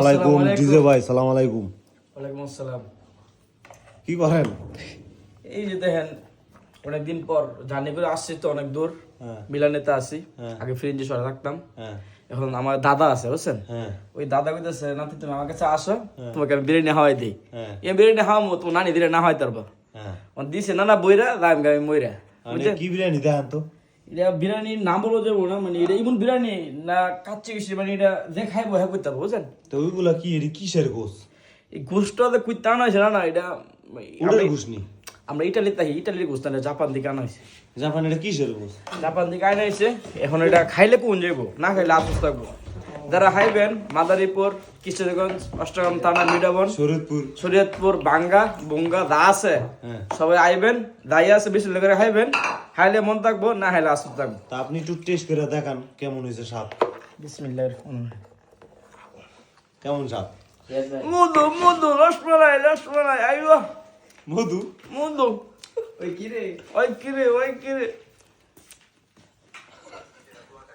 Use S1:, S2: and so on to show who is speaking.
S1: আলাইকুম
S2: আসসালামু আলাইকুম।
S1: ডিজে ভাই সালাম আলাইকুম।
S2: ওয়ালাইকুম আসসালাম।
S1: কি করেন?
S2: এই যে দেখেন অনেকদিন পর জার্নি করে আসছি তো অনেক দূর।
S1: হ্যাঁ।
S2: মিলানেতে আসি
S1: হ্যাঁ।
S2: আগে ফ্রিঞ্জে সরে থাকতাম।
S1: হ্যাঁ।
S2: এখন আমার দাদা আছে বুঝছেন?
S1: হ্যাঁ।
S2: ওই দাদা কইতেছে নাতি তুমি আমার কাছে আসো তোমাকে আমি বিরিয়ানি হাওয়াই দিই। এই বিরিয়ানি হাওয়ামো তোমার নানি দিলে না হয়। তারপর দিছে না না বইরা রাম গামি মইরা।
S1: মানে কি বিরিয়ানি দেখান তো?
S2: এটা বিরিয়ানির নাম বলো যাব না মানে এটা এমন বিরিয়ানি না কাচ্চি গেছি মানে এটা যে খাইবো হ্যাঁ করতে পারব বুঝছেন?
S1: তো ওইগুলা কি এটি কিসের গোস?
S2: এই গোষ্ঠটা তো কুইতে আনা হয়েছে না না এটা আমরা-
S1: ঘুষনি
S2: আমরা ইটালি তাই ইটালির গোষ্ঠ না জাপান থেকে আনা হয়েছে।
S1: জাপান এটা কিসের গোস?
S2: জাপান থেকে আনা হয়েছে এখন এটা খাইলে কোন যাইবো? না খাইলে আফসোস থাকব। যারা খাইবেন মাদারীপুর কিশোরগঞ্জ অষ্টগ্রাম থানা মিডাবন
S1: শরীয়তপুর।
S2: শরীয়তপুর বাঙ্গা বঙ্গা যা আছে
S1: হ্যাঁ।
S2: সবাই আইবেন যাই আছে বেশি লোকের খাইবেন। খাইলে মন থাকব না খাইলে আসুন থাকব।
S1: তা আপনি একটু টেস্ট করে দেখান কেমন হয়েছে স্বাদ?
S2: বিসমিল্লাহ
S1: কেমন স্বাদ?
S2: মধু মধু রসমালাই রসমালাই আইবা
S1: মধু?
S2: মধু। ওই কিরে ওই কিরে ওই কিরে